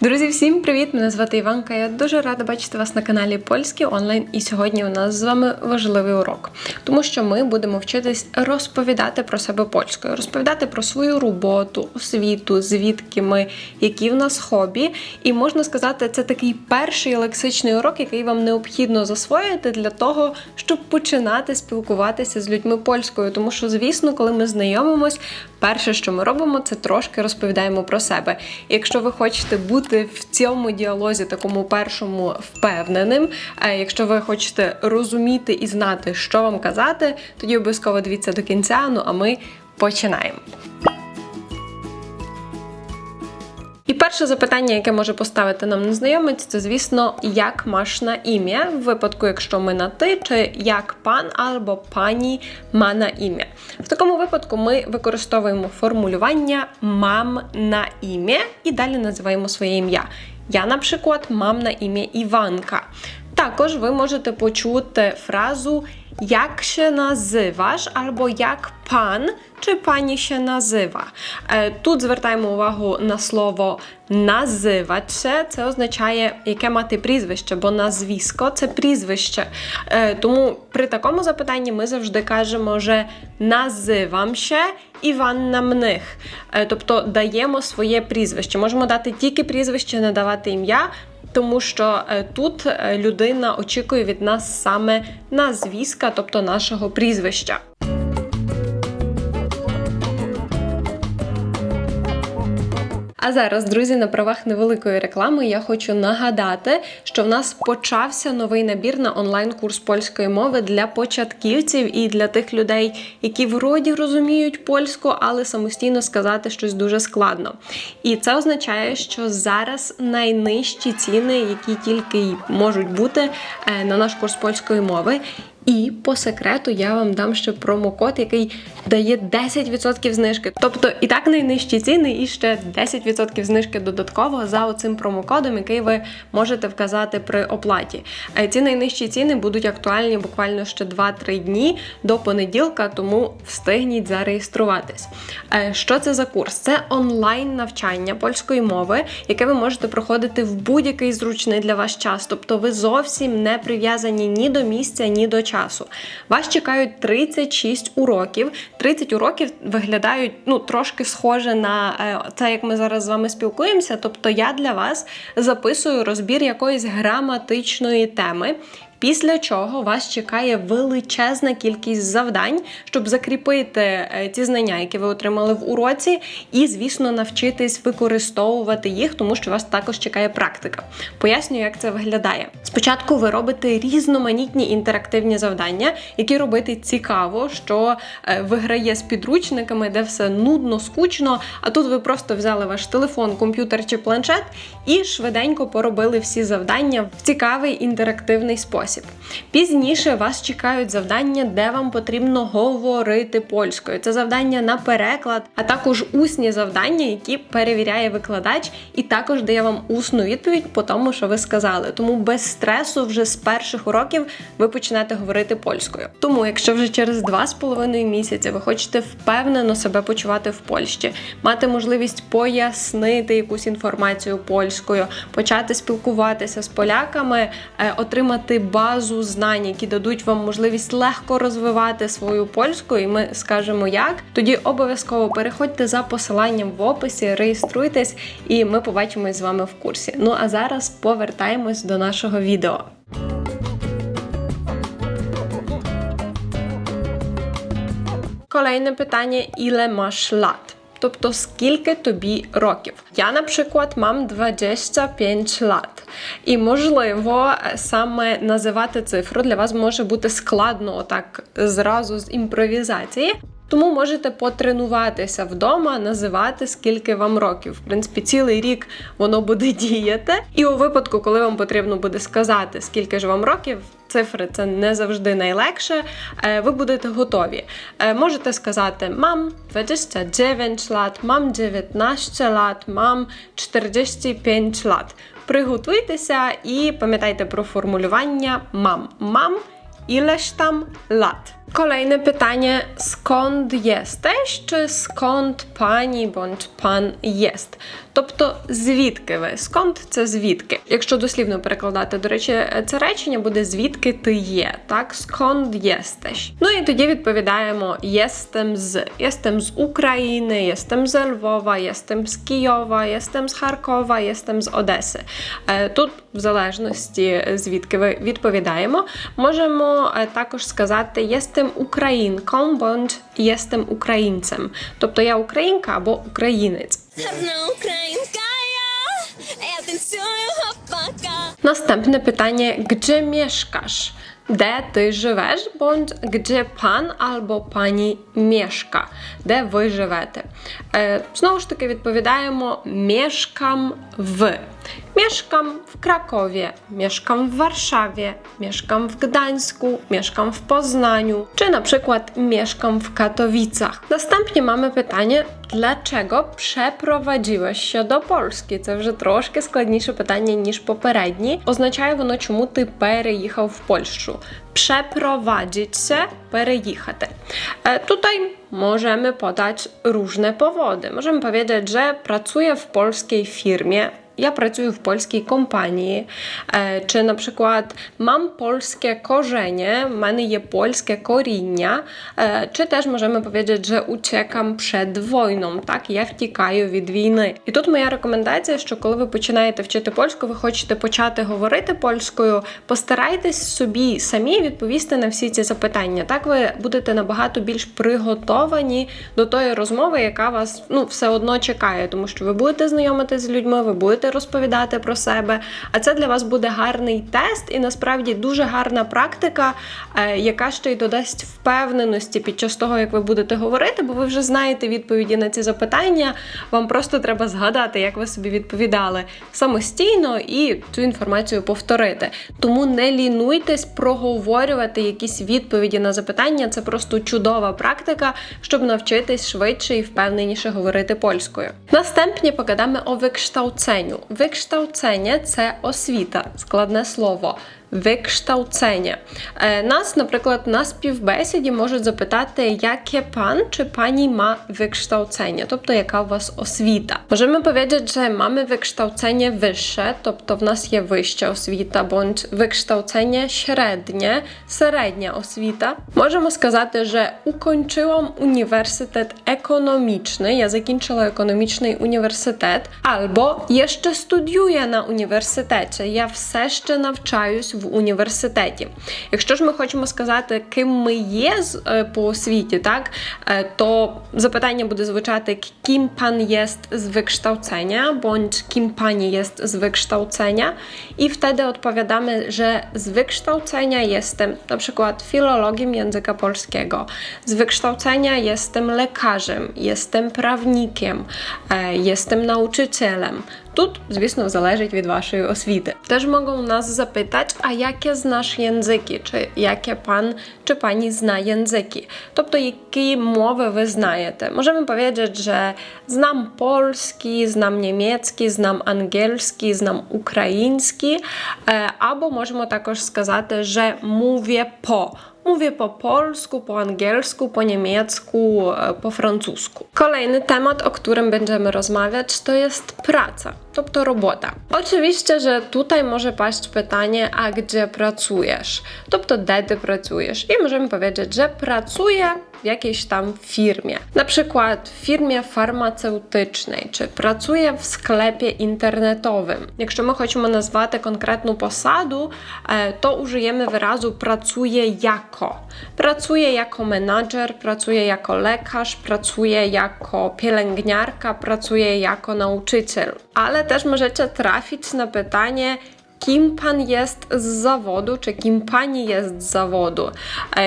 Друзі, всім привіт! Мене звати Іванка. Я дуже рада бачити вас на каналі Польський онлайн. І сьогодні у нас з вами важливий урок, тому що ми будемо вчитись розповідати про себе польською, розповідати про свою роботу, освіту, звідки ми, які в нас хобі. І можна сказати, це такий перший лексичний урок, який вам необхідно засвоїти для того, щоб починати спілкуватися з людьми польською. Тому що, звісно, коли ми знайомимось, перше, що ми робимо, це трошки розповідаємо про себе. Якщо ви хочете бути в цьому діалозі, такому першому впевненим, е, якщо ви хочете розуміти і знати, що вам казати, тоді обов'язково дивіться до кінця. Ну а ми починаємо. Перше запитання, яке може поставити нам незнайомець, це, звісно, як маш на ім'я, в випадку, якщо ми на ти, чи як пан або пані ма на ім'я. В такому випадку ми використовуємо формулювання мам на ім'я і далі називаємо своє ім'я. Я, наприклад, мам на ім'я Іванка. Також ви можете почути фразу як się nazywasz або як пан чи пані się nazywa. Тут звертаємо увагу на слово називатися. Це означає, яке мати прізвище, бо назвісько це прізвище. Е, Тому при такому запитанні ми завжди кажемо, що називам się Іванна Мних. Е, Тобто даємо своє прізвище. Можемо дати тільки прізвище, не давати ім'я. Тому що е, тут е, людина очікує від нас саме назвіска, тобто нашого прізвища. А зараз, друзі, на правах невеликої реклами я хочу нагадати, що в нас почався новий набір на онлайн-курс польської мови для початківців і для тих людей, які вроді розуміють польську, але самостійно сказати щось дуже складно. І це означає, що зараз найнижчі ціни, які тільки можуть бути е, на наш курс польської мови. І по секрету я вам дам ще промокод, який дає 10% знижки. Тобто і так найнижчі ціни, і ще 10% знижки додатково за оцим промокодом, який ви можете вказати при оплаті. Ці найнижчі ціни будуть актуальні буквально ще 2-3 дні до понеділка, тому встигніть зареєструватись. Е, Що це за курс? Це онлайн навчання польської мови, яке ви можете проходити в будь-який зручний для вас час. Тобто ви зовсім не прив'язані ні до місця, ні до часу. Вас чекають 36 уроків. 30 уроків виглядають ну трошки схоже на те, це, як ми зараз з вами спілкуємося. Тобто я для вас записую розбір якоїсь граматичної теми. Після чого вас чекає величезна кількість завдань, щоб закріпити е, ті знання, які ви отримали в уроці, і, звісно, навчитись використовувати їх, тому що вас також чекає практика. Пояснюю, як це виглядає. Спочатку ви робите різноманітні інтерактивні завдання, які робити цікаво, що е, виграє з підручниками, де все нудно, скучно. А тут ви просто взяли ваш телефон, комп'ютер чи планшет і швиденько поробили всі завдання в цікавий інтерактивний спосіб. Пізніше вас чекають завдання, де вам потрібно говорити польською. Це завдання на переклад, а також усні завдання, які перевіряє викладач, і також дає вам усну відповідь по тому, що ви сказали. Тому без стресу вже з перших уроків ви почнете говорити польською. Тому, якщо вже через два з половиною місяця ви хочете впевнено себе почувати в Польщі, мати можливість пояснити якусь інформацію польською, почати спілкуватися з поляками, е, отримати базу знань, які дадуть вам можливість легко розвивати свою польську, і ми скажемо як. Тоді обов'язково переходьте за посиланням в описі, реєструйтесь, і ми побачимось з вами в курсі. Ну а зараз повертаємось до нашого відео. Kolejne pytanie: ile masz lat? Тобто, скільки тобі років? Я, наприклад, мам 25 лат. І, можливо, саме називати цифру для вас може бути складно так зразу з імпровізації. Тому можете потренуватися вдома, називати скільки вам років. В принципі, цілий рік воно буде діяти. І у випадку, коли вам потрібно буде сказати, скільки ж вам років, цифри це не завжди найлегше. е, Ви будете готові. Е, Можете сказати мам 29 лат, мам 19 лат, мам 45 лат. Приготуйтеся і пам'ятайте про формулювання мам. Мам ileś tam lat. Kolejne pytanie: skąd jesteś, чи skąd пані bądź пан jest? Тобто, звідки ви? Сконд це звідки. Якщо дослівно перекладати, до речі, це речення буде звідки ти є, так? Сконд єстеш. Ну і тоді відповідаємо єстем з. Єстем з України, єстем з Львова, єстем з Києва, єстем з Харкова, єстем з Одеси. Тут, в залежності звідки ви відповідаємо, можемо е, також сказати єстем українком, бонж єстем українцем. Тобто я українка або українець. Гарна українська я, я танцюю хапака. Настępne pytanie, gdzie mieszkasz? Де ти живеш, bądź gdzie пан або пані mieszka? Де ви живете? Е, знову ж таки відповідаємо mieszkam w. Mieszkam w Krakowie, mieszkam w Warszawie, mieszkam w Gdańsku, mieszkam w Poznaniu, czy na przykład mieszkam w Katowicach. Następnie mamy pytanie, dlaczego przeprowadziłeś się do Polski? Це вже трошки складніше питання, ніж попередні. Означає воно, чому ти переїхав в Польщу. Przeprowadzić się, переїхати. E, Tutaj możemy podać różne powody. Możemy powiedzieć, że pracuję w polskiej firmie, ja pracuję w polskiej kompanii, e, czy na przykład mam polskie w мене є польське коріння, е, чи теж можемо powiedzieć, że uciekam przed wojną, так, я втікаю від війни. І тут моя рекомендація, що коли ви починаєте вчити польську, ви хочете почати говорити польською, постарайтесь собі самі відповісти на всі ці запитання. Так ви будете набагато більш приготовані до тої розмови, яка вас ну все одно чекає, тому що ви будете знайомитися з людьми, ви будете розповідати про себе. А це для вас буде гарний тест і насправді дуже гарна практика, е, яка ще й додасть впевненості під час того, як ви будете говорити, бо ви вже знаєте відповіді на ці запитання. Вам просто треба згадати, як ви собі відповідали самостійно і цю інформацію повторити. Тому не лінуйтесь проговорювати якісь відповіді на запитання. Це просто чудова практика, щоб навчитись швидше і впевненіше говорити польською. Następnie pogadamy o wykształceniu. Wykształcenie це освіта, складне слово. Wykształcenie. Е, Нас, наприклад, на співбесіді можуть запитати, яке пан чи пані ma wykształcenie, тобто яка у вас освіта. Możemy powiedzieć, że mamy wykształcenie wyższe, тобто в нас є вища освіта, bądź wykształcenie średnie, середня освіта. Можемо сказати, że ukończyłam uniwersytet ekonomiczny, я закінчила економічний університет, albo jeszcze studiuję na uniwersytecie, я все ще навчаюсь в університеті. Якщо ж ми хочемо сказати, ким ми є з- е, по освіті, так, е, то запитання буде звучати ким пан jest z wykształcenia, bądź kim pani jest z wykształcenia i wtedy odpowiadamy, że z wykształcenia jestem na przykład filologiem języka polskiego, z wykształcenia jestem lekarzem, jestem prawnikiem, e, jestem nauczycielem. Тут, звісно, залежить від вашої освіти. Теж можуть нас запитати, а яке знаєш язики, чи яке пан чи пані знає язики. Тобто, які мови ви знаєте. Можемо powiedzieć, że znam polski, znam niemiecki, znam angielski, znam ukraiński, е, або можемо також сказати, że mówię po. Mówię po polsku, po angielsku, po niemiecku, e, po francusku. Kolejny temat, o którym będziemy rozmawiać, to jest praca, тобто робота. Oczywiście, że tutaj może paść pytanie, a gdzie pracujesz? Тобто, де ти працюєш? І можemy powiedzieć, że pracuję w jakiejś tam firmie, na przykład w firmie farmaceutycznej, czy pracuje w sklepie internetowym. Jak my chcemy nazwać konkretną posadę, to użyjemy wyrazu pracuje jako. Pracuje jako menadżer, pracuje jako lekarz, pracuje jako pielęgniarka, pracuje jako nauczyciel. Ale też możecie trafić na pytanie, Ким пан єст з заводу, чи ким пані єст з заводу.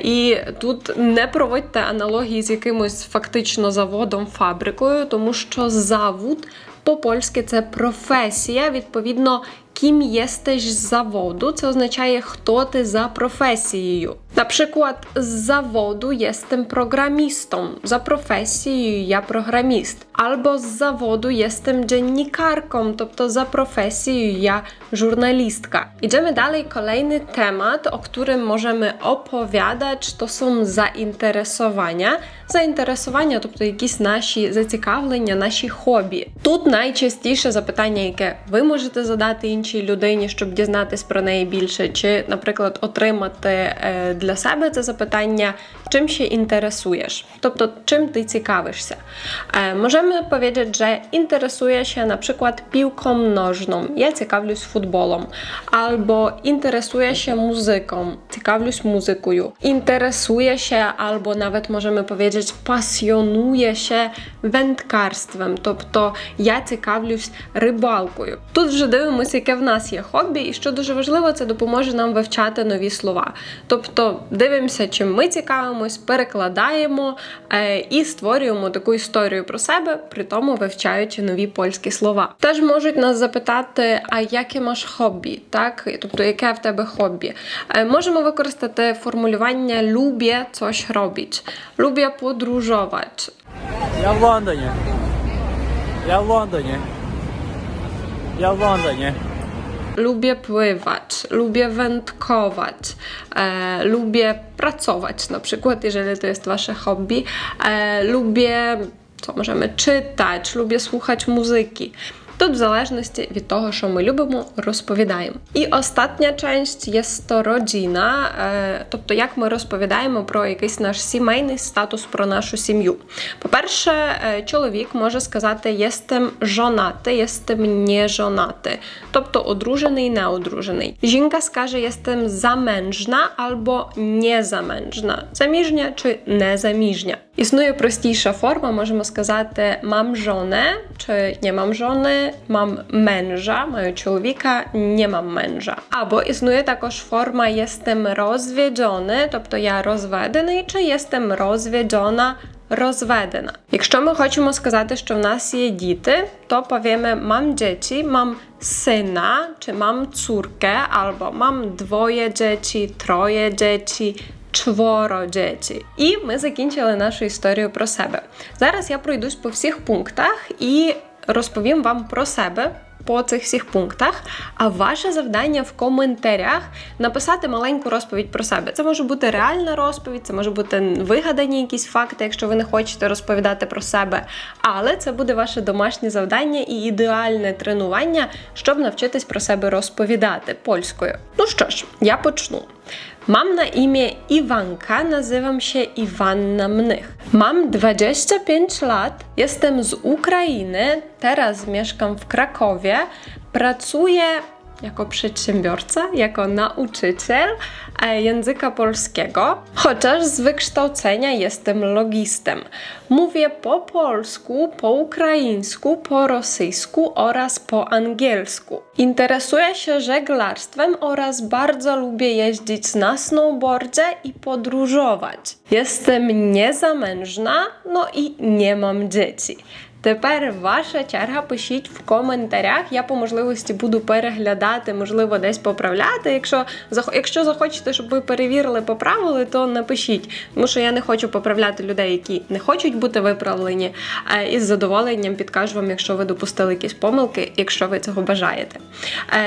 І тут не проводьте аналогії з якимось фактично заводом, фабрикою, тому що завод по-польськи це професія. Відповідно, Kim jesteś z zawodu? Це означає, хто ти за професією. Наприклад, з заводу jestem programistą. За професією я програміст. Albo з заводу jestem dziennikarką, тобто за професією я журналістка. Idziemy dalej. Kolejny temat, o którym możemy opowiadać, to są zainteresowania. Заінтересування, тобто якісь наші зацікавлення, наші хобі. Тут найчастіше запитання, яке ви можете задати іншій людині, щоб дізнатись про неї більше, чи, наприклад, отримати е, для себе це запитання, czym się interesujesz, тобто czym ty цікавишся. E, możemy powiedzieć, że interesuję się na przykład piłką nożną, ja ciekawiuсь futbolem, albo interesuję się muzyką, ciekawiuсь muzykою, interesuję się, albo nawet możemy powiedzieć pasjonuję się wędkarstwem, тобто я цікавлюсь рибалкою. Тут вже дивимося, яке в нас є хобі, і що дуже важливо, це допоможе нам вивчати нові слова. Тобто дивимося, чим ми цікавимось, перекладаємо е, і створюємо таку історію про себе, при тому вивчаючи нові польські слова. Теж можуть нас запитати, а яке маєш хобі, так? Тобто, яке в тебе хобі? Е, можемо використати формулювання люблю coś robić, люблю подорожувати. Я в Лондоні. Я в Лондоні. Я в Лондоні. Lubię pływać, lubię wędkować, e, lubię pracować na przykład, jeżeli to jest wasze hobby. E, lubię, co możemy czytać, lubię słuchać muzyki. Тут, в залежності від того, що ми любимо, розповідаємо. І остання часть є то е, тобто як ми розповідаємо про якийсь наш сімейний статус, про нашу сім'ю. По-перше, е, чоловік може сказати єстем жонаty, єстем не жонаty, тобто одружений, неодружений. Жінка скаже єстем замężna або незамężna, заміжня чи незаміжня. Існує простіша форма, можемо сказати мам żonę, чи не мам żony, мам męża, маю чоловіка, не мам męża. Або існує також форма єстем розwiedziony, тобто я розведений, чи єстем розвwiedziona, розведена. Якщо ми хочемо сказати, що в нас є діти, то powiemy mam dzieci, mam syna, czy mam córkę, albo mam dwoje dzieci, troje dzieci, Чворо dzieci. І ми закінчили нашу історію про себе. Зараз я пройдусь по всіх пунктах і розповім вам про себе. По цих всіх пунктах, а ваше завдання в коментарях написати маленьку розповідь про себе. Це може бути реальна розповідь, це може бути вигадані якісь факти, якщо ви не хочете розповідати про себе. Але це буде ваше домашнє завдання і ідеальне тренування, щоб навчитись про себе rozpowiadати польською. Ну що ж, я почну. Mam na imię Iwanka, nazywam się Iwanna Mnych. Mam 25 lat, jestem z Ukrainy, teraz mieszkam w Krakowie, pracuję jako przedsiębiorca, jako nauczyciel e, języka polskiego, chociaż z wykształcenia jestem logistem. Mówię po polsku, po ukraińsku, po rosyjsku oraz po angielsku. Interesuję się żeglarstwem oraz bardzo lubię jeździć na snowboardzie i podróżować. Jestem niezamężna, no i nie mam dzieci. Тепер ваша черга. Пишіть в коментарях. Я по можливості буду переглядати, можливо, десь поправляти. Якщо якщо захочете, щоб ви перевірили, поправили, то напишіть. Тому що я не хочу поправляти людей, які не хочуть бути виправлені. Е, І з задоволенням підкажу вам, якщо ви допустили якісь помилки, якщо ви цього бажаєте.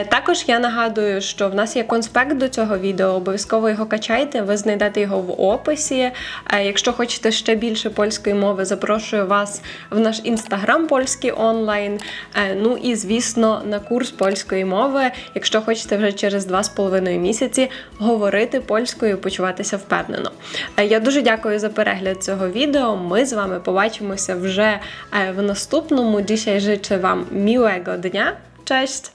Е, Також я нагадую, що в нас є конспект до цього відео. Обов'язково його качайте. Ви знайдете його в описі. Е, Якщо хочете ще більше польської мови, запрошую вас в наш інстаграм польський онлайн. Е, Ну і звісно, на курс польської мови, якщо хочете вже через 2,5 місяці говорити польською, почуватися впевнено. Е, Я дуже дякую за перегляд цього відео. Ми з вами побачимося вже е, в наступному. Dzisiaj życzę Wam miłego dnia. Cześć!